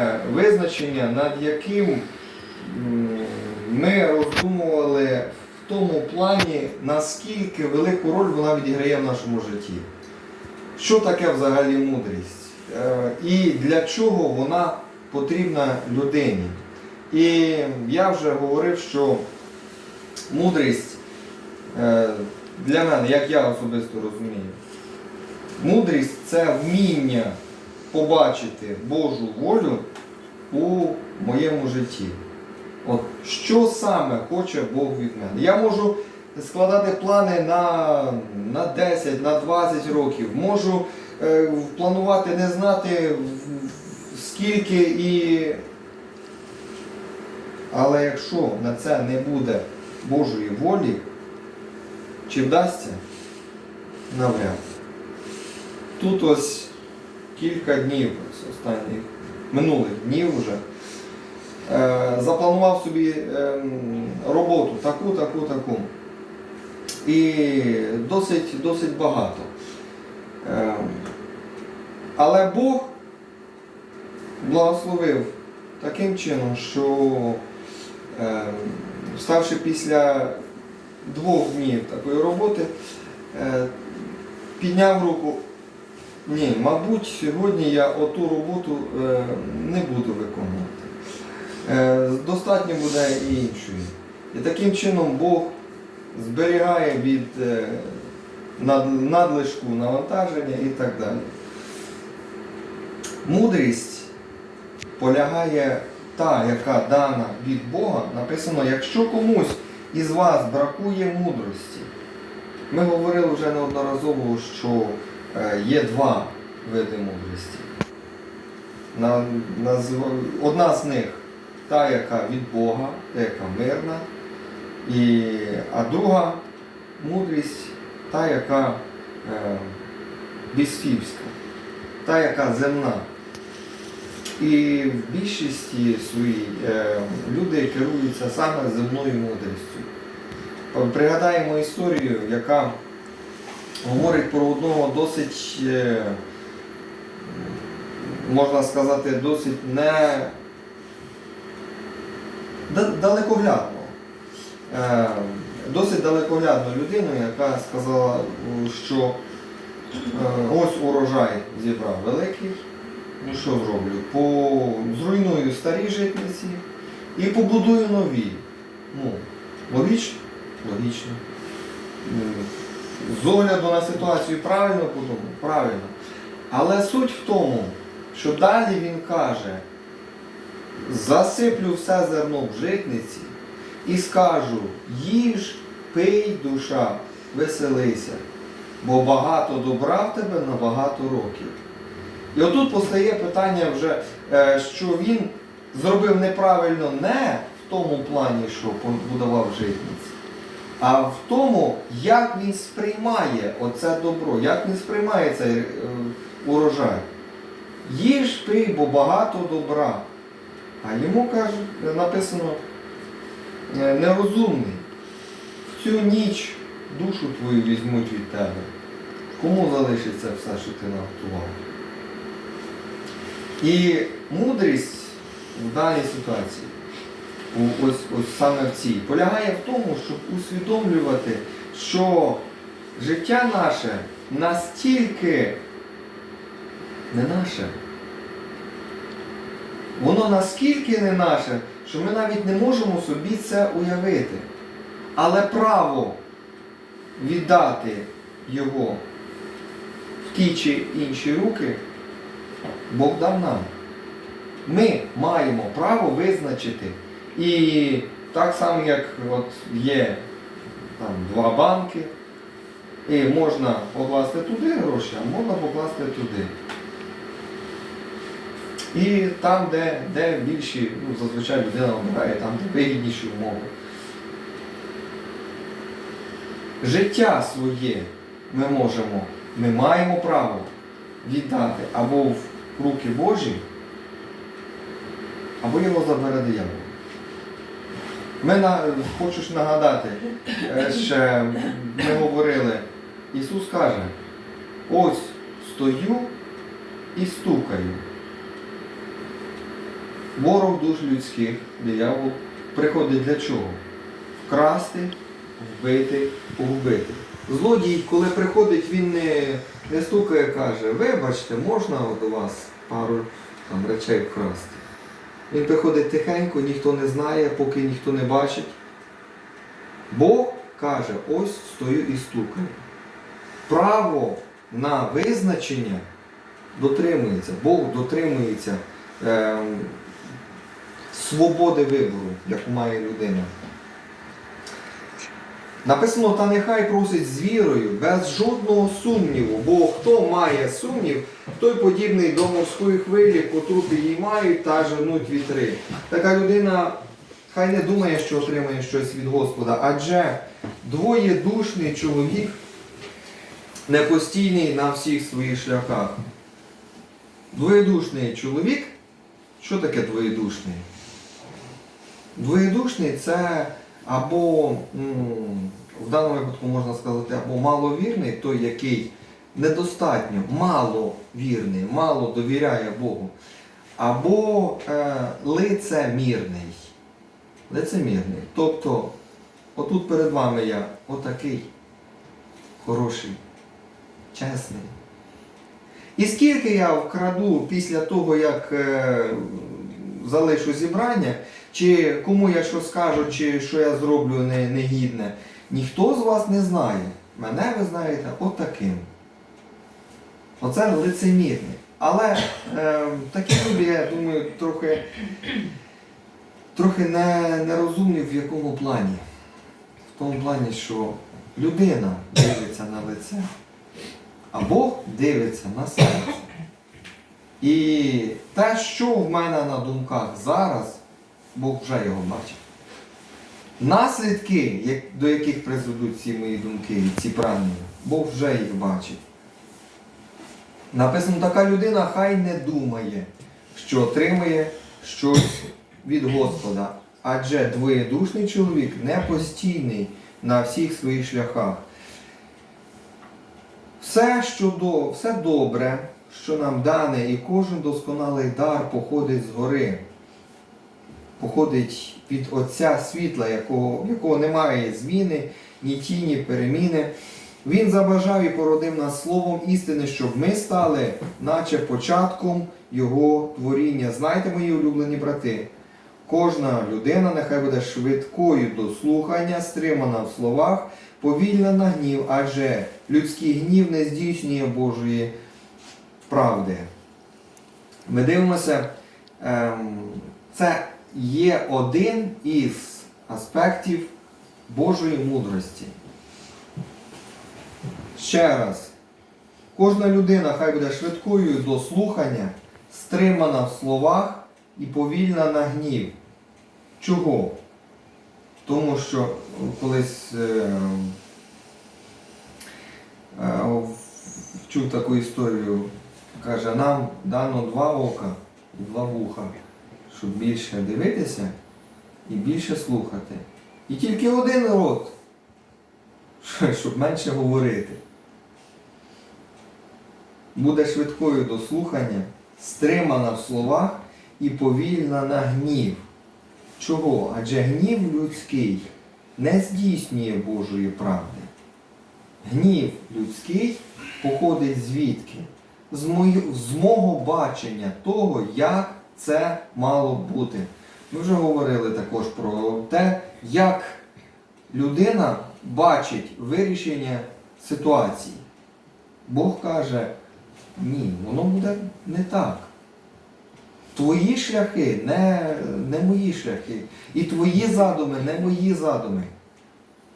Е, визначення, над яким ми роздумували в тому плані, наскільки велику роль вона відіграє в нашому житті. Що таке взагалі мудрість? Е, І для чого вона потрібна людині? І я вже говорив, що мудрість е, для мене, як я особисто розумію, мудрість це вміння побачити Божу волю у моєму житті. От що саме хоче Бог від мене? Я можу складати плани на, на 10, на 20 років, можу е, планувати не знати скільки і. Але якщо на це не буде Божої волі, чи вдасться? Навряд. Тут ось кілька днів, ось останніх минулих днів вже, е, запланував собі ем, роботу таку, таку, таку. І досить, досить багато. Ем, але Бог благословив таким чином, що ем, вставши після двох днів такої роботи, е, підняв руку. Ні, мабуть, сьогодні я оту роботу е, не буду виконувати. Е, достатньо буде і іншої. І таким чином Бог зберігає від е, над- надлишку навантаження і так далі. Мудрість полягає та, яка дана від Бога, написано, якщо комусь із вас бракує мудрості. Ми говорили вже неодноразово, що є два види мудрості. Одна з них та, яка від Бога, та, яка мирна, і, а друга мудрість та, яка е, бісфівська, та, яка земна. І в більшості своїй е, люди керуються саме земною мудрістю. Пригадаємо історію, яка говорить про одного досить, е, можна сказати, досить не да- далекоглядного. Е, Досить далекоглядну людину, яка сказала, що е, ось урожай зібрав великий. Ну що зроблю? По... Зруйную старі житниці і побудую нові. Ну, логічно? Логічно. З огляду на ситуацію правильно подумав? Правильно. Але суть в тому, що далі він каже, засиплю все зерно в житниці і скажу, їж, пий, душа, веселися, бо багато добра в тебе на багато років. І отут постає питання вже, е, що він зробив неправильно не в тому плані, що побудував житниці, а в тому, як він сприймає оце добро, як він сприймає цей е, урожай. Їж пий, бо багато добра. А йому кажуть, написано е, нерозумний. В цю ніч душу твою візьмуть від тебе. Кому залишиться все, що ти наготував? І мудрість в даній ситуації, ось, ось саме в цій, полягає в тому, щоб усвідомлювати, що життя наше настільки не наше. Воно наскільки не наше, що ми навіть не можемо собі це уявити. Але право віддати його в ті чи інші руки Бог дав нам. Ми маємо право визначити. І так само, як от є там, два банки, і можна покласти туди гроші, а можна покласти туди. І там, де, де більші, ну, зазвичай людина обирає, там де вигідніші умови. Життя своє ми можемо, ми маємо право віддати або в руки Божі, або його забере диявол. Ми на, хочу ж нагадати, е, ще ми говорили, Ісус каже, ось стою і стукаю. ворог душ людських, диявол, приходить для чого? Вкрасти, вбити, погубити. Злодій, коли приходить, він не, не стукає, каже, вибачте, можна до вас пару там, речей вкрасти. Він приходить тихенько, ніхто не знає, поки ніхто не бачить. Бог каже, ось стою і стукаю. Право на визначення дотримується, Бог дотримується е, свободи вибору, яку має людина. Написано, та нехай просить з вірою, без жодного сумніву, бо хто має сумнів, той подібний до морської хвилі, котру підіймають та женуть вітри. Така людина хай не думає, що отримає щось від Господа, адже двоєдушний чоловік не постійний на всіх своїх шляхах. Двоєдушний чоловік, що таке двоєдушний? Двоєдушний це або в даному випадку можна сказати, або маловірний, той, який недостатньо маловірний, мало довіряє Богу, або е, лицемірний. Лицемірний. Тобто, отут перед вами я отакий хороший, чесний. І скільки я вкраду після того, як е, залишу зібрання, чи кому я що скажу, чи що я зроблю не- негідне, ніхто з вас не знає. Мене ви знаєте отаким. Оце лицемірний. Але е, такі люди, я думаю, трохи, трохи не, нерозумні в якому плані. В тому плані, що людина дивиться на лице, а Бог дивиться на серце. І те, що в мене на думках зараз, Бог вже його бачить. Наслідки, до яких призведуть ці мої думки, ці прагнення, Бог вже їх бачить. Написано, така людина хай не думає, що отримає щось від Господа. Адже двоєдушний чоловік не постійний на всіх своїх шляхах. Все, що до, все добре, що нам дане, і кожен досконалий дар походить згори. Походить від Отця світла, якого, якого немає зміни, ні тіні, переміни. Він забажав і породив нас словом істини, щоб ми стали, наче початком Його творіння. Знайте, мої улюблені брати, кожна людина нехай буде швидкою до слухання, стримана в словах, повільна на гнів, адже людський гнів не здійснює Божої правди. Ми дивимося, ем, це є один із аспектів Божої мудрості. Ще раз, кожна людина хай буде швидкою до слухання, стримана в словах і повільна на гнів. Чого? Тому що колись е, е, чув таку історію, каже, нам дано два ока і два вуха, щоб більше дивитися і більше слухати. І тільки один рот, щоб менше говорити. Буде швидкою до слухання, стримана в словах і повільна на гнів. Чого? Адже гнів людський не здійснює Божої правди. Гнів людський походить звідки? З, мою, з мого бачення того, як це мало бути. Ми вже говорили також про те, як людина бачить вирішення ситуації. Бог каже, ні, воно буде не так. Твої шляхи не, не мої шляхи. І твої задуми не мої задуми.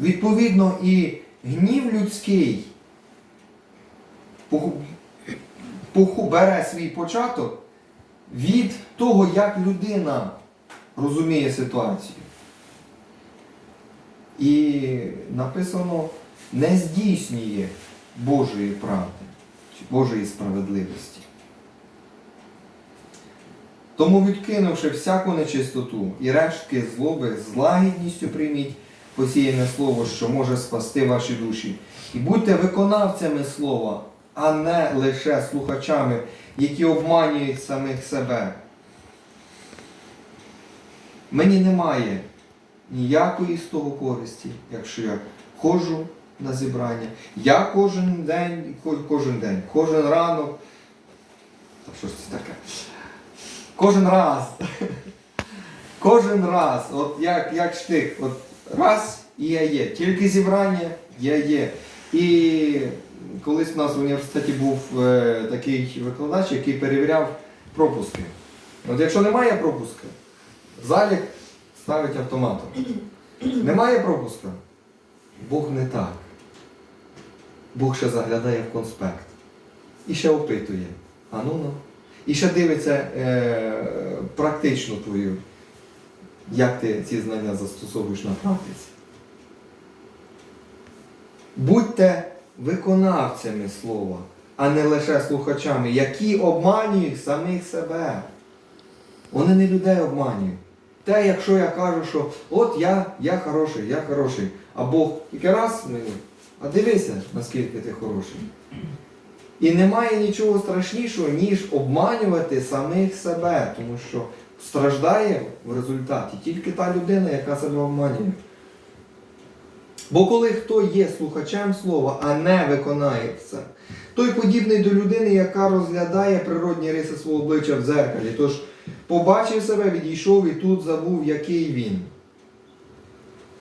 Відповідно, і гнів людський бере свій початок від того, як людина розуміє ситуацію. І написано не здійснює Божої правди, чи Божої справедливості. Тому, відкинувши всяку нечистоту і рештки злоби, з лагідністю прийміть посіяне слово, що може спасти ваші душі. І будьте виконавцями слова, а не лише слухачами, які обманюють самих себе. Мені немає ніякої з того користі, якщо я ходжу на зібрання. Я кожен день, кожен день, кожен ранок. Що ж це таке? Кожен раз. Кожен раз, от як, як штик, от раз і я є. Тільки зібрання я є. І колись у нас в університеті був е, такий викладач, який перевіряв пропуски. От якщо немає пропуска, залік ставить автоматом. Немає пропуска. Бог не так. Бог ще заглядає в конспект. І ще опитує. А ну ну. І ще дивиться е, практично твою, як ти ці знання застосовуєш на практиці. Будьте виконавцями слова, а не лише слухачами, які обманюють самих себе. Вони не людей обманюють. Те, якщо я кажу, що от я, я хороший, я хороший, а Бог тільки раз мені, а дивися, наскільки ти хороший. І немає нічого страшнішого, ніж обманювати самих себе, тому що страждає в результаті тільки та людина, яка себе обманює. Бо коли хто є слухачем слова, а не виконає це, той подібний до людини, яка розглядає природні риси свого обличчя в дзеркалі. Тож побачив себе, відійшов і тут забув, який він.